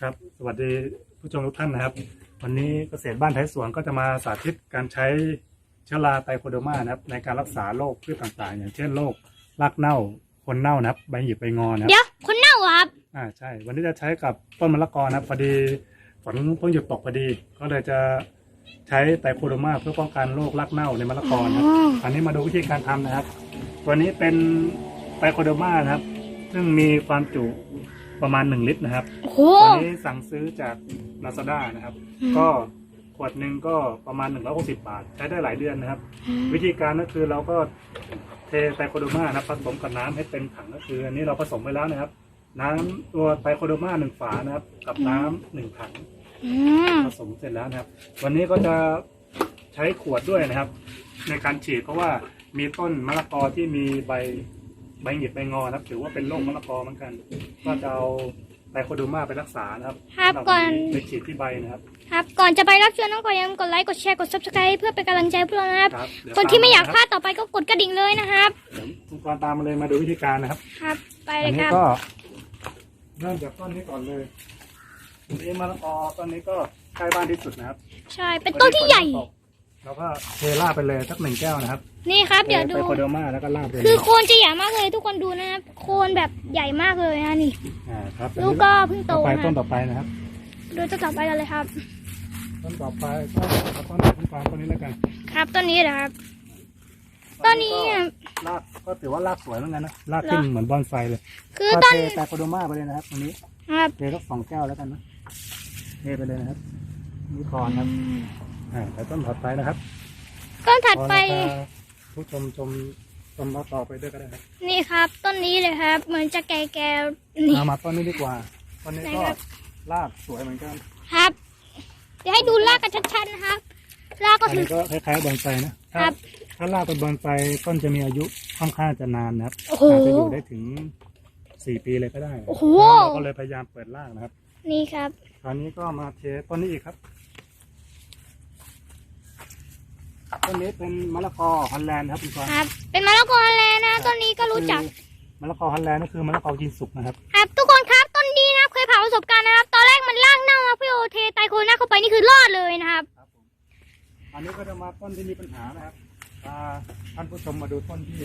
ครับ สวัสดีผู้ชมทุกท่านนะครับ วันนี้เกษตรบ้านไทยสวนก็จะมาสาธิตการใช้เชื้อราไตโคโดมานะครับ ในการรักษาโรคพืชต่างๆ อย่างเช่นโรครากเน่าคนเน่านะครับ ใบหยิบใบงอนะครับ เดี๋ยวคนเน่าเหรอครับ อ่าใช่ วันนี้จะใช้กับต้นมะละกอนะครับพอดีฝนเพิ่งหยุดตกพอดี ก็เลยจะใช้ไตโคโดมาเพื่อป้องกันโรครากเน่าในมะละกอนะครับอ๋ออันนี้มาดูวิธีการทำนะครับ ตัวนี้เป็นไตโคโดมานะครับ ซึ่งมีความจุ ประมาณ 1 ลิตรนะครับโอ้โหตัวนี้สั่งซื้อจาก Lazada นะครับอืมก็ขวดหนึ่งก็ประมาณ 160 บาท ใช้ได้หลายเดือนนะครับ วิธีการก็คือเราก็เทไตโคโดมานะครับผสมกับน้ำให้เต็มถังก็คือ อันนี้เราผสมไปแล้วนะครับ น้ำตัวไตโคโดมาหนึ่งฝานะครับ กับน้ำหนึ่งถังอืมผสมเสร็จแล้วนะครับ วันนี้ก็จะใช้ขวดด้วยนะครับ ในการฉีดเพราะว่ามีต้นมะละกอที่มีใบ ใบหงิกใบงอนะครับ ถือว่าเป็นโรคมะละกอเหมือนกัน ก็จะเอาไตโคโดมาไปรักษานะครับครับสำหก่อน ไปฉีดที่ใบนะครับ ครับก่อนจะไปรับชมน้องก็อย่าลืมกดไลค์กดแชร์กด subscribe เพื่อเป็นกำลังใจให้พวกเรานะครับ ครับเดี๋วคนที่ไม่อยากตพลาดต่อไปก็กดกระดิ่งเลยนะครับ เดี๋ยวคุณกรณ์ตามมาเลยมาดูวิธีการนะครับ ครับ ไปเลอัยนคนี้รับ ก็เริ่มจากต้นนี้ก่อนเลยอันนี้มะละกอต้นนี้ก็ใกล้บ้านที่สุดนะครับใช่ เป็นต้นที่ใหญ่ แล้วก็เทราดไปเลยสักหนึ่งแก้วนะครับนี่ครับเดี๋ยวทดู ไปโคโดมาแล้วก็ราดไปเลคือยโคนจะใหญ่มากเลยทุกคนดูนะครับ โคนแบบใหญ่มากเลยนะนี่ อ่าครับลูกก็เพิ่งโตต่อไปนะต้นต่อไปนะครับ ดูต้นต่อไปกันเลยครับ ต้นต่อไปก็เอาต้นไหนต้นกลางต้นนี้แล้วกันครับต้นนี้นะครับต้นนี้อะ รากก็ถือว่ารากสวยเหมือนกันนะรากขึ้นเหรอ เหมือนบอนไซเลยคือก็ต้นเทแต่โคโดมาไปเลยนะครับตรงนี้ครับ เทสักสองแก้วแล้วกันนะเทไปเลยนะครับนี่ก่อนครับ อ่าแล้วต้นถัดไปนะครับต้นถัดไป พอแล้วก็ผู้ชมชมชมเราต่อไปด้วยก็ได้ครับนี่ครับ ต้นนี้เลยครับ เหมือนจะแก่ๆนี่ เอามาต้นนี้ดีกว่าต้นนี้ไหนก็ครับ รากสวยเหมือนกันครับ เดี๋ยวให้ดูรากกันชัดๆนะครับ รากก็อันคือ นี้ก็คล้ายๆบอนไซนะถ้าครับถ้ารากเป็นบอนไซต้นจะมีอายุค่อนข้างจะนานนะครับโอ้โหอาจจะอยู่ได้ถึงสี่ปีเลยก็ได้โอ้โห เราก็เลยพยายามเปิดรากนะครับ นี่ครับ คราวนี้ก็มาเทต้นนี้อีกครับ ต้นนี้เป็นมะละกอฮอลแลนด์ครับคุณกรณ์ครับ เป็นมะละกอแล้วนะต้นนี้ก็รู้จัก คือมะละกอฮอลแลนด์ก็คือมะละกอกินสุกนะครับ ครับทุกคนครับต้นนี้นะครับเคยผ่านประสบการณ์นะครับ ตอนแรกมันรากเน่ามาพี่โอเทไตโคนาเข้าไปนี่คือรอดเลยนะครับ ครับผมอันนี้ก็จะมาต้นที่มีปัญหานะครับพาท่านผู้ชมมาดูต้นที่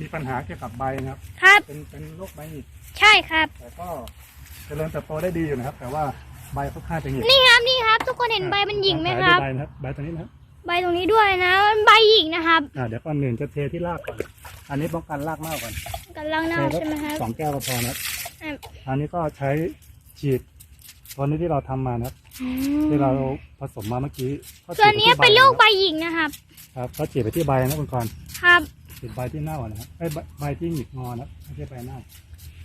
มีปัญหาเกี่ยวกับใบนะครับ ครับ เป็นเป็นโรคใบหงิกใช่ครับ แต่ก็เจริญเติบโตได้ดีอยู่นะครับ แต่ว่าใบค่อนข้างจะหงิกนี่ครับนี่ครับ ทุกคนเห็นใบมันหยิงไหมครับใบนะครับใบตัวนี้นะครับ ใบตรงนี้ด้วยนะมันใบหยิงนะครับอ่าเดี๋ยวก่อนหนึ่งจะเทที่รากก่อน อันนี้ป้องกันรากเน่าก่อนกำลังเน่าเทใช่ไหมครับ สองแก้วก็พอนะครับอะ อันนี้ก็ใช้ฉีดตัวนี้ที่เราทำมานะครับอืที่เรามผสมมาเมื่อกี้ก็ฉีส่วดนไปนี้ที่เป็นโรคใบะหยิงนะครับครับก็ฉีดไปที่ใบนะคุณกรณ์ครับ ฉีดใบที่เน่าอะนะครับไอ้ยใบใบที่หงิกงอนะครับไม่ใช่ใบเน่า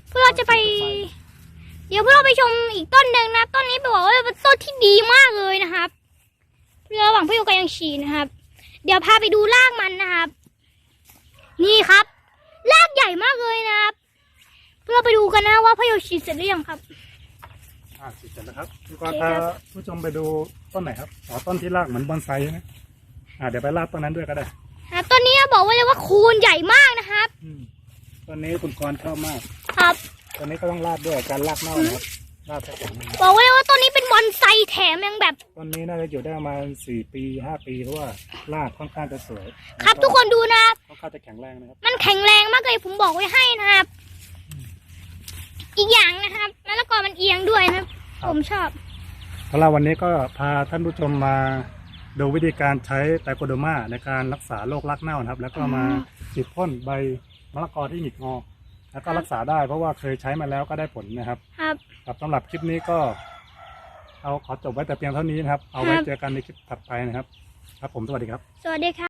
พวกเราจะไป เดี๋ยวพวกเราไปชมอีกต้นหนึ่งนะ ต้นนี้บอกว่าเป็นต้นที่ดีมากเลยนะครับ ระหว่างพี่โยกับยังฉีดนะครับ เดี๋ยวพาไปดูรากมันนะครับ นี่ครับรากใหญ่มากเลยนะครับพวกเราไปดูกันนะว่าพี่โยฉีดเสร็จหรือยังครับอ่าฉีดเสร็จแล้วครับคุณกรณ์โอเคพาครับผู้ชมไปดูต้นไหนครับอ๋อต้นที่รากเหมือนบอนไซใช่ไหมอ่าเดี๋ยวไปรากต้นนั้นด้วยก็ได้ครับต้นนี้บอกไว้เลยว่าโคนใหญ่มากนะครับอืมต้นนี้คุณกรณ์ชอบมาก ครับต้นนี้ก็ต้องรากด้วยการรากเน่านะครับรากแข็งนะครับบอกไว้เลยว่าต้นนี้เป็นบ อนไซแถมยังแบบต้นนี้น่าจะอยู่ได้ประมาณสี่ปีห้าปีเพราะว่ารากค่อนข้างจะสวยครับแล้วทุกคนดูนะครับค่อนข้างจะแข็งแรงนะครับ มันแข็งแรงมากเลยผมบอกไว้ให้นะครับ อีกอย่างนะครับมะละกอมันเอียงด้วยนะครับผมชอบ สำหรับวันนี้ก็พาท่านผู้ชมมาดูวิธีการใช้ไตรโคโดมาในการรักษาโรครากเน่านะครับ แล้วก็มาอืม ฉีดพ่นใบมะละกอที่หงิกงอ แล้วก็รักษาได้เพราะว่าเคยใช้มาแล้วก็ได้ผลนะครับครับ ครับสำหรับคลิปนี้ก็ เอาขอจบไว้แต่เพียงเท่านี้นะครับ เอาไว้ครับเจอกันในคลิปถัดไปนะครับ ครับผมสวัสดีครับ สวัสดีครับ